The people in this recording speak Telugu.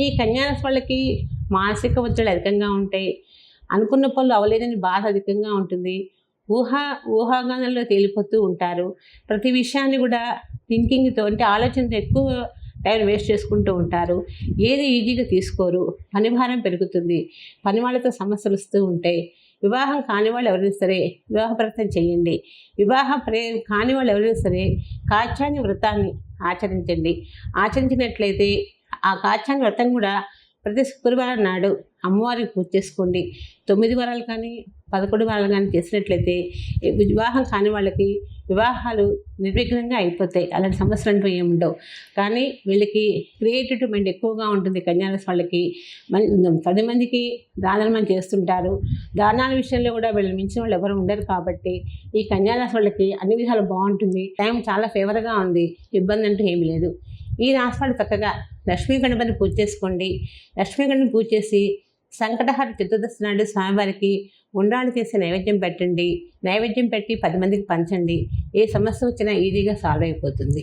ఈ కన్యారాశి వాళ్ళకి మానసిక ఒత్తిడి అధికంగా ఉంటాయి. అనుకున్న పనులు అవలేదని బాధ అధికంగా ఉంటుంది. ఊహా ఊహాగానంలో తేలిపోతూ ఉంటారు. ప్రతి విషయాన్ని కూడా థింకింగ్తో అంటే ఆలోచనతో ఎక్కువ టైం వేస్ట్ చేసుకుంటూ ఉంటారు. ఏది ఈజీగా తీసుకోరు. పని భారం పెరుగుతుంది. పని వాళ్ళతో సమస్యలు వస్తూ ఉంటాయి. వివాహం కాని వాళ్ళు ఎవరైనా సరే వివాహ వ్రతం చేయండి. వివాహ ప్రే కాని వాళ్ళు ఎవరైనా సరే కాచాని వ్రతాన్ని ఆచరించండి. ఆచరించినట్లయితే ఆ కాచాంగ వ్రతం కూడా ప్రతి శుక్రవారం నాడు అమ్మవారికి పూజ చేసుకోండి. తొమ్మిది వారాలు కానీ పదకొండు వారాలు కానీ చేసినట్లయితే వివాహం కాని వాళ్ళకి వివాహాలు నిర్విఘ్నంగా అయిపోతాయి. అలాంటి సమస్యలు అంటూ ఏమి ఉండవు. కానీ వీళ్ళకి క్రియేటివ్ మైండ్ ఎక్కువగా ఉంటుంది. కన్యారాశి వాళ్ళకి పది మందికి దానాలు చేస్తుంటారు. దానాల విషయంలో కూడా వీళ్ళు మించిన వాళ్ళు ఎవరు ఉండరు కాబట్టి ఈ కన్యారాశి వాళ్ళకి అన్ని విధాలు బాగుంటుంది. టైం చాలా ఫేవర్గా ఉంది. ఇబ్బంది అంటూ ఏమి లేదు. ఈ రాశి చక్కగా లక్ష్మీ గణపతిని పూజ చేసుకోండి. లక్ష్మీ గణపతిని పూజ చేసి సంకటహార చతుర్దశి నాడు స్వామివారికి ఉండ్రాలు చేసి నైవేద్యం పెట్టండి. నైవేద్యం పెట్టి పది మందికి పంచండి. ఏ సమస్య వచ్చినా ఈజీగా సాల్వ్ అయిపోతుంది.